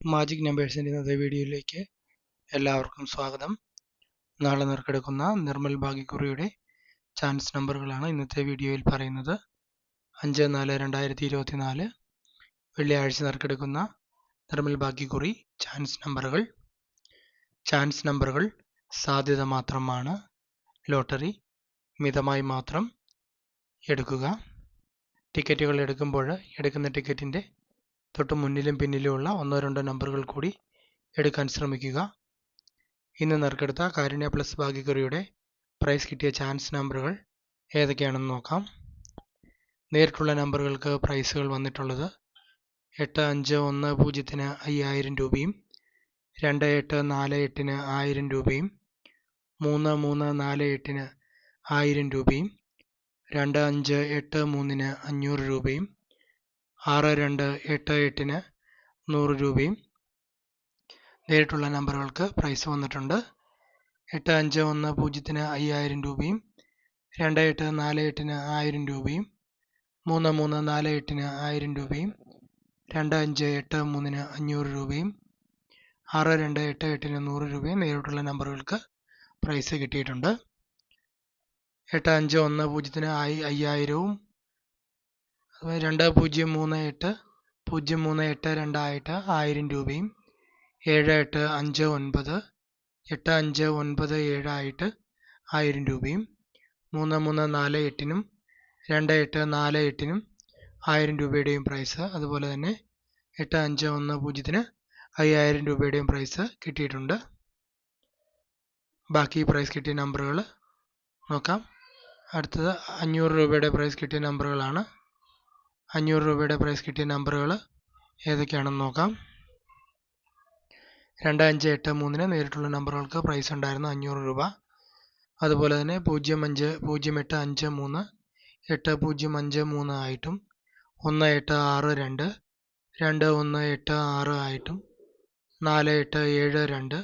Magic നമ്പേഴ്സിന്റെ ഇന്നത്തെ വീഡിയോയിലേക്ക് എല്ലാവർക്കും സ്വാഗതം. നാളെ നറുക്കെടുക്കുന്ന നിർമ്മൽ ഭാഗ്യക്കുറിയുടെ ചാൻസ് നമ്പറുകളാണ് ഇന്നത്തെ വീഡിയോയിൽ പറയുന്നത്. അഞ്ച് നാല് രണ്ടായിരത്തി ഇരുപത്തി നാല് വെള്ളിയാഴ്ച നറുക്കെടുക്കുന്ന നിർമ്മൽ ഭാഗ്യക്കുറി ചാൻസ് നമ്പറുകൾ ചാൻസ് നമ്പറുകൾ സാധ്യത മാത്രമാണ്. ലോട്ടറി മിതമായി മാത്രം എടുക്കുക. ടിക്കറ്റുകൾ എടുക്കുമ്പോൾ എടുക്കുന്ന ടിക്കറ്റിന്റെ തൊട്ട് മുന്നിലും പിന്നിലുമുള്ള ഒന്നോ രണ്ടോ നമ്പറുകൾ കൂടി എടുക്കാൻ ശ്രമിക്കുക. ഇന്ന് നറുക്കെടുത്ത കാരുണ്യ പ്ലസ് ഭാഗ്യക്കുറിയുടെ പ്രൈസ് കിട്ടിയ ചാൻസ് നമ്പറുകൾ ഏതൊക്കെയാണെന്ന് നോക്കാം. നേരിട്ടുള്ള നമ്പറുകൾക്ക് പ്രൈസുകൾ വന്നിട്ടുള്ളത് എട്ട് അഞ്ച് ഒന്ന് പൂജ്യത്തിന് അയ്യായിരം രൂപയും രണ്ട് എട്ട് നാല് എട്ടിന് ആയിരം രൂപയും മൂന്ന് മൂന്ന് നാല് എട്ടിന് ആയിരം രൂപയും രണ്ട് അഞ്ച് എട്ട് മൂന്നിന് അഞ്ഞൂറ് രൂപയും ആറ് രണ്ട് എട്ട് എട്ടിന് നൂറ് രൂപയും നേരിട്ടുള്ള നമ്പറുകൾക്ക് പ്രൈസ് വന്നിട്ടുണ്ട്. എട്ട് അഞ്ച് ഒന്ന് പൂജ്യത്തിന് അയ്യായിരം രൂപയും രണ്ട് എട്ട് നാല് എട്ടിന് ആയിരം രൂപയും മൂന്ന് മൂന്ന് നാല് എട്ടിന് ആയിരം രൂപയും രണ്ട് അഞ്ച് എട്ട് മൂന്നിന് അഞ്ഞൂറ് രൂപയും ആറ് രണ്ട് എട്ട് എട്ടിന് നൂറ് രൂപയും നേരിട്ടുള്ള നമ്പറുകൾക്ക് പ്രൈസ് കിട്ടിയിട്ടുണ്ട്. എട്ട് അഞ്ച് ഒന്ന് പൂജ്യത്തിന് അയ്യായിരവും രണ്ട് പൂജ്യം മൂന്ന് എട്ട് പൂജ്യം മൂന്ന് എട്ട് രണ്ടായിട്ട് ആയിരം രൂപയും ഏഴ് എട്ട് അഞ്ച് ഒൻപത് എട്ട് അഞ്ച് ഒൻപത് ഏഴായിട്ട് ആയിരം രൂപയും മൂന്ന് മൂന്ന് നാല് എട്ടിനും രണ്ട് എട്ട് നാല് എട്ടിനും ആയിരം രൂപയുടെയും പ്രൈസ് അതുപോലെ തന്നെ എട്ട് അഞ്ച് ഒന്ന് പൂജ്യത്തിന് അയ്യായിരം രൂപയുടെയും പ്രൈസ് കിട്ടിയിട്ടുണ്ട്. ബാക്കി പ്രൈസ് കിട്ടിയ നമ്പറുകൾ നോക്കാം. അടുത്തത് അഞ്ഞൂറ് രൂപയുടെ പ്രൈസ് കിട്ടിയ നമ്പറുകളാണ് അഞ്ഞൂറ് രൂപയുടെ പ്രൈസ് കിട്ടിയ നമ്പറുകൾ ഏതൊക്കെയാണെന്ന് നോക്കാം. രണ്ട് അഞ്ച് എട്ട് മൂന്നിന് നേരിട്ടുള്ള നമ്പറുകൾക്ക് പ്രൈസ് ഉണ്ടായിരുന്നു അഞ്ഞൂറ് രൂപ. അതുപോലെ തന്നെ പൂജ്യം അഞ്ച് പൂജ്യം എട്ട് അഞ്ച് മൂന്ന് എട്ട് പൂജ്യം അഞ്ച് മൂന്ന് ആയിട്ടും ഒന്ന് എട്ട് ആറ് രണ്ട് രണ്ട് ഒന്ന് എട്ട് ആറ് ആയിട്ടും നാല് എട്ട് ഏഴ് രണ്ട്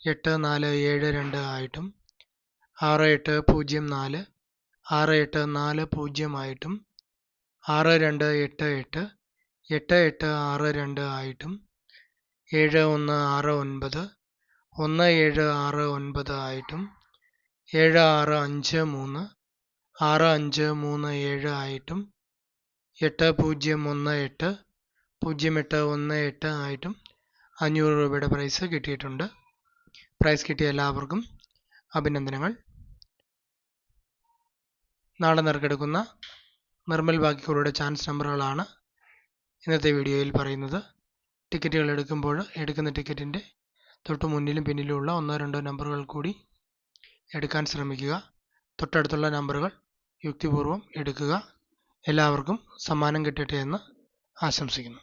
എട്ട് നാല് ഏഴ് രണ്ട് ആയിട്ടും ആറ് എട്ട് പൂജ്യം നാല് ആറ് എട്ട് നാല് പൂജ്യം ആയിട്ടും ആറ് രണ്ട് എട്ട് എട്ട് എട്ട് എട്ട് ആറ് രണ്ട് ആയിട്ടും ഏഴ് ഒന്ന് ആറ് ഒൻപത് ഒന്ന് ഏഴ് ആറ് ഒൻപത് ആയിട്ടും ഏഴ് ആറ് അഞ്ച് മൂന്ന് ആറ് അഞ്ച് മൂന്ന് ഏഴ് ആയിട്ടും എട്ട് പൂജ്യം ഒന്ന് എട്ട് പൂജ്യം എട്ട് ഒന്ന് എട്ട് ആയിട്ടും അഞ്ഞൂറ് രൂപയുടെ പ്രൈസ് കിട്ടിയിട്ടുണ്ട്. പ്രൈസ് കിട്ടിയ എല്ലാവർക്കും അഭിനന്ദനങ്ങൾ. നാളെ നറുക്കെടുക്കുന്ന നിർമ്മൽ ബാക്കിക്കുറുടെ ചാൻസ് നമ്പറുകളാണ് ഇന്നത്തെ വീഡിയോയിൽ പറയുന്നത്. ടിക്കറ്റുകൾ എടുക്കുമ്പോൾ എടുക്കുന്ന ടിക്കറ്റിന്റെ തൊട്ട് മുന്നിലും പിന്നിലുമുള്ള ഒന്നോ രണ്ടോ നമ്പറുകൾ കൂടി എടുക്കാൻ ശ്രമിക്കുക. തൊട്ടടുത്തുള്ള നമ്പറുകൾ യുക്തിപൂർവം എടുക്കുക. എല്ലാവർക്കും സമ്മാനം കിട്ടട്ടെ എന്ന് ആശംസിക്കുന്നു.